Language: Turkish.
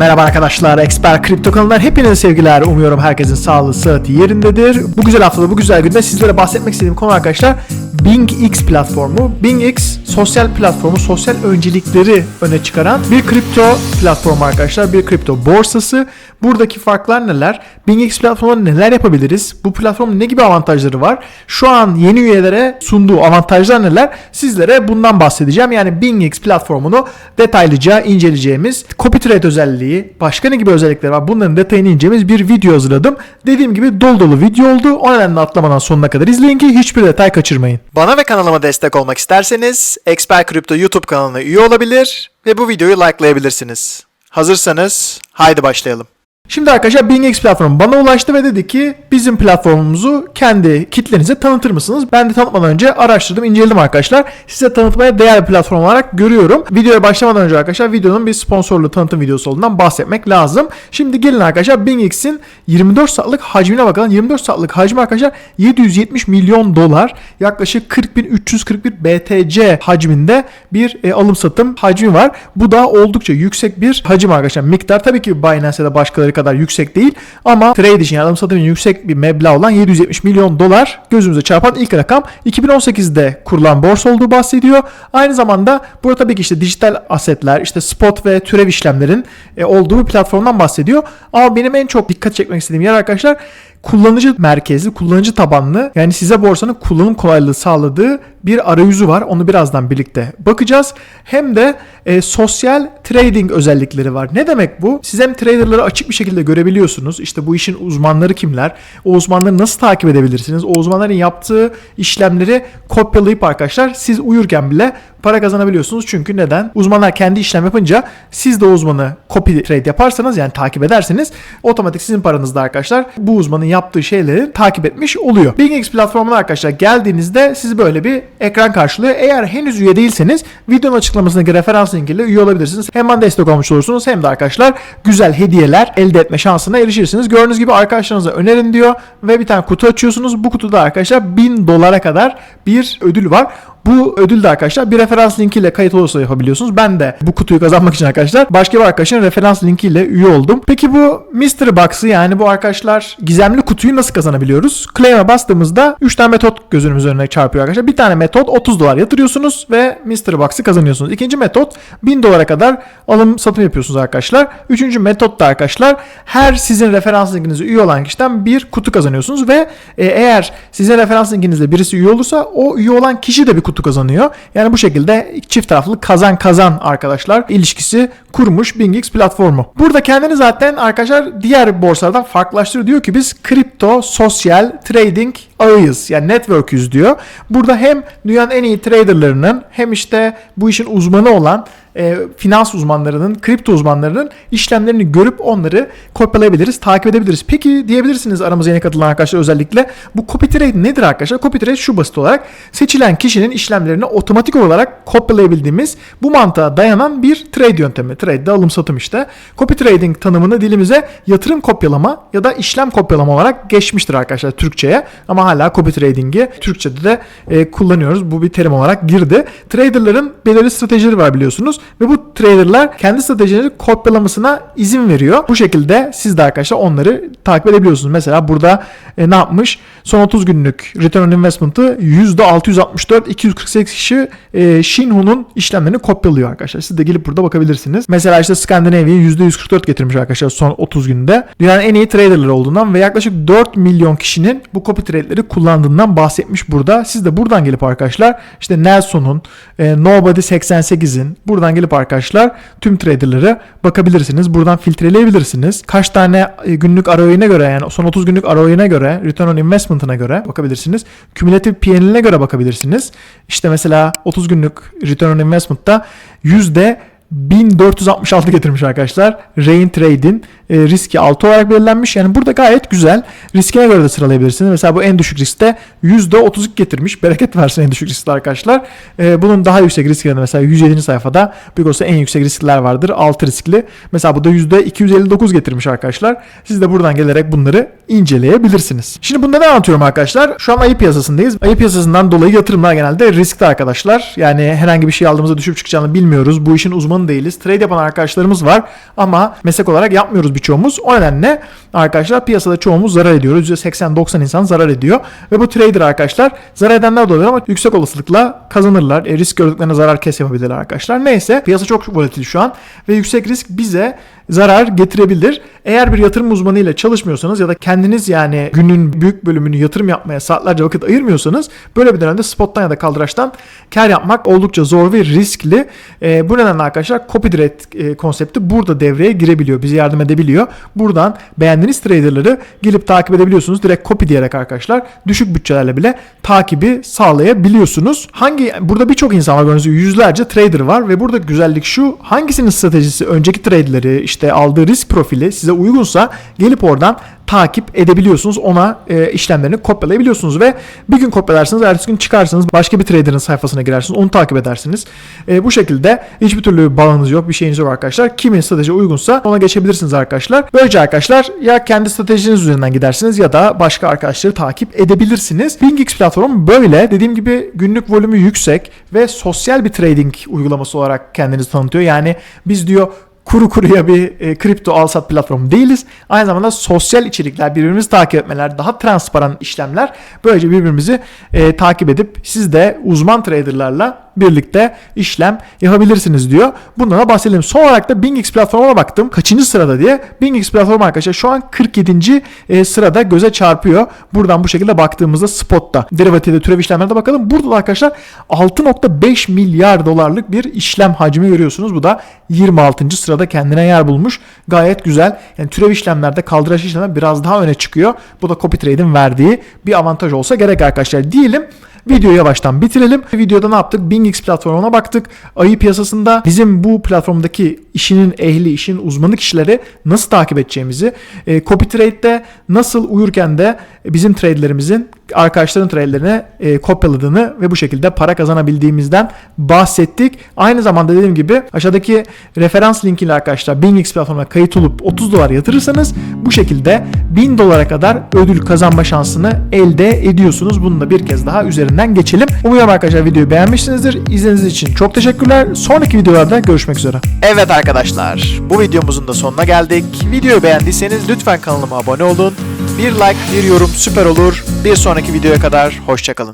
Merhaba arkadaşlar, Expert Kripto kanalından hepinize sevgiler. Umuyorum herkesin sağlığı, sıhhati yerindedir. Bu güzel haftada, bu güzel günde sizlere bahsetmek istediğim konu arkadaşlar BingX platformu. BingX sosyal platformu, sosyal öncelikleri öne çıkaran bir kripto platformu arkadaşlar. Bir kripto borsası. Buradaki farklar neler? BingX platformunda neler yapabiliriz? Bu platformun ne gibi avantajları var? Şu an yeni üyelere sunduğu avantajlar neler? Sizlere bundan bahsedeceğim. Yani BingX platformunu detaylıca inceleyeceğimiz copy trade özelliği, başka ne gibi özellikleri var? Bunların detayını inceleyeceğimiz bir video hazırladım. Dediğim gibi dolu dolu video oldu. O nedenle atlamadan sonuna kadar izleyin ki hiçbir detay kaçırmayın. Bana ve kanalıma destek olmak isterseniz Expert Crypto YouTube kanalına üye olabilir ve bu videoyu likelayabilirsiniz. Hazırsanız haydi başlayalım. Şimdi arkadaşlar BingX platformu bana ulaştı ve dedi ki bizim platformumuzu kendi kitlenize tanıtır mısınız? Ben de tanıtmadan önce araştırdım, inceledim arkadaşlar. Size tanıtmaya değer bir platform olarak görüyorum. Videoya başlamadan önce arkadaşlar videonun bir sponsorlu tanıtım videosu olduğundan bahsetmek lazım. Şimdi gelin arkadaşlar BingX'in 24 saatlik hacmine bakalım. 24 saatlik hacmi arkadaşlar 770 milyon dolar yaklaşık 40 bin 341 BTC hacminde bir e, alım satım hacmi var. Bu da oldukça yüksek bir hacim arkadaşlar. Miktar tabii ki Binance ya da başkaları kadar yüksek değil ama trade için yani alım satım yüksek bir meblağ olan 770 milyon dolar gözümüze çarpan ilk rakam 2018'de kurulan borsa olduğu bahsediyor. Aynı zamanda burada tabii ki işte dijital asetler, işte spot ve türev işlemlerin e, olduğu bir platformdan bahsediyor. Ama benim en çok dikkat çekmek istediğim yer arkadaşlar kullanıcı merkezli, kullanıcı tabanlı yani size borsanın kullanım kolaylığı sağladığı bir arayüzü var. Onu birazdan birlikte bakacağız. Hem de e, sosyal trading özellikleri var. Ne demek bu? Siz hem traderları açık bir şekilde görebiliyorsunuz. İşte bu işin uzmanları kimler? O uzmanları nasıl takip edebilirsiniz? O uzmanların yaptığı işlemleri kopyalayıp arkadaşlar siz uyurken bile para kazanabiliyorsunuz. Çünkü neden? Uzmanlar kendi işlem yapınca siz de uzmanı copy trade yaparsanız yani takip ederseniz otomatik sizin paranızda arkadaşlar bu uzmanın yaptığı şeyleri takip etmiş oluyor. BingX platformuna arkadaşlar geldiğinizde sizi böyle bir ekran karşılıyor. Eğer henüz üye değilseniz videonun açıklamasındaki referans linkiyle üye olabilirsiniz. Hem bana destek olmuş olursunuz hem de arkadaşlar güzel hediyeler elde etme şansına erişirsiniz. Gördüğünüz gibi arkadaşlarınıza önerin diyor ve bir tane kutu açıyorsunuz. Bu kutuda arkadaşlar 1000 dolara kadar bir ödül var. Bu ödül de arkadaşlar bir referans linkiyle kayıt olursa yapabiliyorsunuz. Ben de bu kutuyu kazanmak için arkadaşlar başka bir arkadaşın referans linkiyle üye oldum. Peki bu Mystery Box'ı yani bu arkadaşlar gizemli kutuyu nasıl kazanabiliyoruz? Claim'e bastığımızda 3 tane metot gözünümüz önüne çarpıyor arkadaşlar. Bir tane metot 30 dolar yatırıyorsunuz ve Mystery Box'ı kazanıyorsunuz. İkinci metot 1000 dolara kadar alım satım yapıyorsunuz arkadaşlar. Üçüncü metot da arkadaşlar her sizin referans linkinize üye olan kişiden bir kutu kazanıyorsunuz ve e, eğer sizin referans linkinizde birisi üye olursa o üye olan kişi de bir kutu kazanıyor. Yani bu şekilde çift taraflı kazan kazan arkadaşlar ilişkisi kurmuş BingX platformu. Burada kendini zaten arkadaşlar diğer borsalardan farklılaştırıyor. Diyor ki biz kripto sosyal trading ağıyız. Yani network'üz diyor. Burada hem dünyanın en iyi traderlarının hem işte bu işin uzmanı olan e, finans uzmanlarının, kripto uzmanlarının işlemlerini görüp onları kopyalayabiliriz, takip edebiliriz. Peki diyebilirsiniz aramıza yeni katılan arkadaşlar özellikle bu copy trade nedir arkadaşlar? Copy trade şu basit olarak seçilen kişinin işlemlerini otomatik olarak kopyalayabildiğimiz bu mantığa dayanan bir trade yöntemi. Trade'de alım satım işte. Copy trading tanımını dilimize yatırım kopyalama ya da işlem kopyalama olarak geçmiştir arkadaşlar Türkçe'ye. Ama hala copy trading'i Türkçe'de de e, kullanıyoruz. Bu bir terim olarak girdi. Traderların belirli stratejileri var biliyorsunuz ve bu traderlar kendi stratejileri kopyalamasına izin veriyor. Bu şekilde siz de arkadaşlar onları takip edebiliyorsunuz. Mesela burada e, ne yapmış? Son 30 günlük return on investment'ı %664 248 kişi e, Shinhu'nun işlemlerini kopyalıyor arkadaşlar. Siz de gelip burada bakabilirsiniz. Mesela işte Scandinavia'yı %144 getirmiş arkadaşlar son 30 günde. Dünyanın en iyi traderları olduğundan ve yaklaşık 4 milyon kişinin bu copy trade'leri kullandığından bahsetmiş burada. Siz de buradan gelip arkadaşlar işte Nelson'un, e, Nobody 88'in buradan gelip arkadaşlar tüm traderları bakabilirsiniz. Buradan filtreleyebilirsiniz. Kaç tane e, günlük ROI'ne göre yani son 30 günlük ROI'ne göre, return on investment'ına göre bakabilirsiniz. Kümülatif PNL'ine göre bakabilirsiniz. İşte mesela 30 günlük return on investment'ta yüzde 1466 getirmiş arkadaşlar. Rain Trade'in e, riski 6 olarak belirlenmiş. Yani burada gayet güzel. Riskine göre de sıralayabilirsiniz. Mesela bu en düşük riskte %32 getirmiş. Bereket versin en düşük riskli arkadaşlar. E, bunun daha yüksek risklerinde mesela 107. sayfada Bigos'ta en yüksek riskler vardır. 6 riskli. Mesela bu da %259 getirmiş arkadaşlar. Siz de buradan gelerek bunları inceleyebilirsiniz. Şimdi bunda ne anlatıyorum arkadaşlar? Şu an ayı piyasasındayız. Ayı piyasasından dolayı yatırımlar genelde riskli arkadaşlar. Yani herhangi bir şey aldığımızda düşüp çıkacağını bilmiyoruz. Bu işin uzmanı değiliz. Trade yapan arkadaşlarımız var ama meslek olarak yapmıyoruz birçoğumuz. O nedenle arkadaşlar piyasada çoğumuz zarar ediyoruz. %80-90 insan zarar ediyor. Ve bu trader arkadaşlar zarar edenler de oluyor ama yüksek olasılıkla kazanırlar. E, risk gördüklerine zarar kes yapabilirler arkadaşlar. Neyse piyasa çok volatil şu an ve yüksek risk bize zarar getirebilir. Eğer bir yatırım uzmanı ile çalışmıyorsanız ya da kendiniz yani günün büyük bölümünü yatırım yapmaya saatlerce vakit ayırmıyorsanız böyle bir dönemde spottan ya da kaldıraçtan kar yapmak oldukça zor ve riskli. E, bu nedenle arkadaşlar copy trade e, konsepti burada devreye girebiliyor. Bize yardım edebiliyor. Buradan beğendiğiniz traderları gelip takip edebiliyorsunuz. Direkt copy diyerek arkadaşlar düşük bütçelerle bile takibi sağlayabiliyorsunuz. Hangi burada birçok insan var gördüğünüz yüzlerce trader var ve burada güzellik şu hangisinin stratejisi önceki trade'leri işte aldığı risk profili size uygunsa gelip oradan takip edebiliyorsunuz. Ona e, işlemlerini kopyalayabiliyorsunuz ve bir gün kopyalarsınız, ertesi gün çıkarsınız. Başka bir trader'ın sayfasına girersiniz. Onu takip edersiniz. E, bu şekilde hiçbir türlü bağınız yok, bir şeyiniz yok arkadaşlar. Kimin strateji uygunsa ona geçebilirsiniz arkadaşlar. Böylece arkadaşlar ya kendi stratejiniz üzerinden gidersiniz ya da başka arkadaşları takip edebilirsiniz. BingX platformu böyle. Dediğim gibi günlük volümü yüksek ve sosyal bir trading uygulaması olarak kendinizi tanıtıyor. Yani biz diyor kuru kuruya bir e, kripto al sat platformu değiliz. Aynı zamanda sosyal içerikler, birbirimizi takip etmeler, daha transparan işlemler. Böylece birbirimizi e, takip edip siz de uzman traderlarla birlikte işlem yapabilirsiniz diyor. Bundan da bahsedelim. Son olarak da BingX platformuna baktım. Kaçıncı sırada diye. BingX platformu arkadaşlar şu an 47. e, sırada göze çarpıyor. Buradan bu şekilde baktığımızda spotta. Derivatifde türev işlemlerde bakalım. Burada da arkadaşlar 6.5 milyar dolarlık bir işlem hacmi görüyorsunuz. Bu da 26. sırada kendine yer bulmuş. Gayet güzel. Yani türev işlemlerde kaldıraç işlemler biraz daha öne çıkıyor. Bu da copy trade'in verdiği bir avantaj olsa gerek arkadaşlar. Diyelim Videoyu yavaştan bitirelim. Videoda ne yaptık? BingX platformuna baktık. Ayı piyasasında bizim bu platformdaki işinin ehli, işin uzmanı kişileri nasıl takip edeceğimizi, e, copy trade'de nasıl uyurken de bizim trade'lerimizin arkadaşların trade'lerine e, kopyaladığını ve bu şekilde para kazanabildiğimizden bahsettik. Aynı zamanda dediğim gibi aşağıdaki referans linkiyle arkadaşlar BingX platformuna kayıt olup 30 dolar yatırırsanız bu şekilde 1000 dolara kadar ödül kazanma şansını elde ediyorsunuz. Bunu da bir kez daha üzerinden geçelim. Umuyorum arkadaşlar videoyu beğenmişsinizdir. İzlediğiniz için çok teşekkürler. Sonraki videolarda görüşmek üzere. Evet arkadaşlar bu videomuzun da sonuna geldik. Videoyu beğendiyseniz lütfen kanalıma abone olun. Bir like, bir yorum süper olur. Bir sonraki videoya kadar hoşçakalın.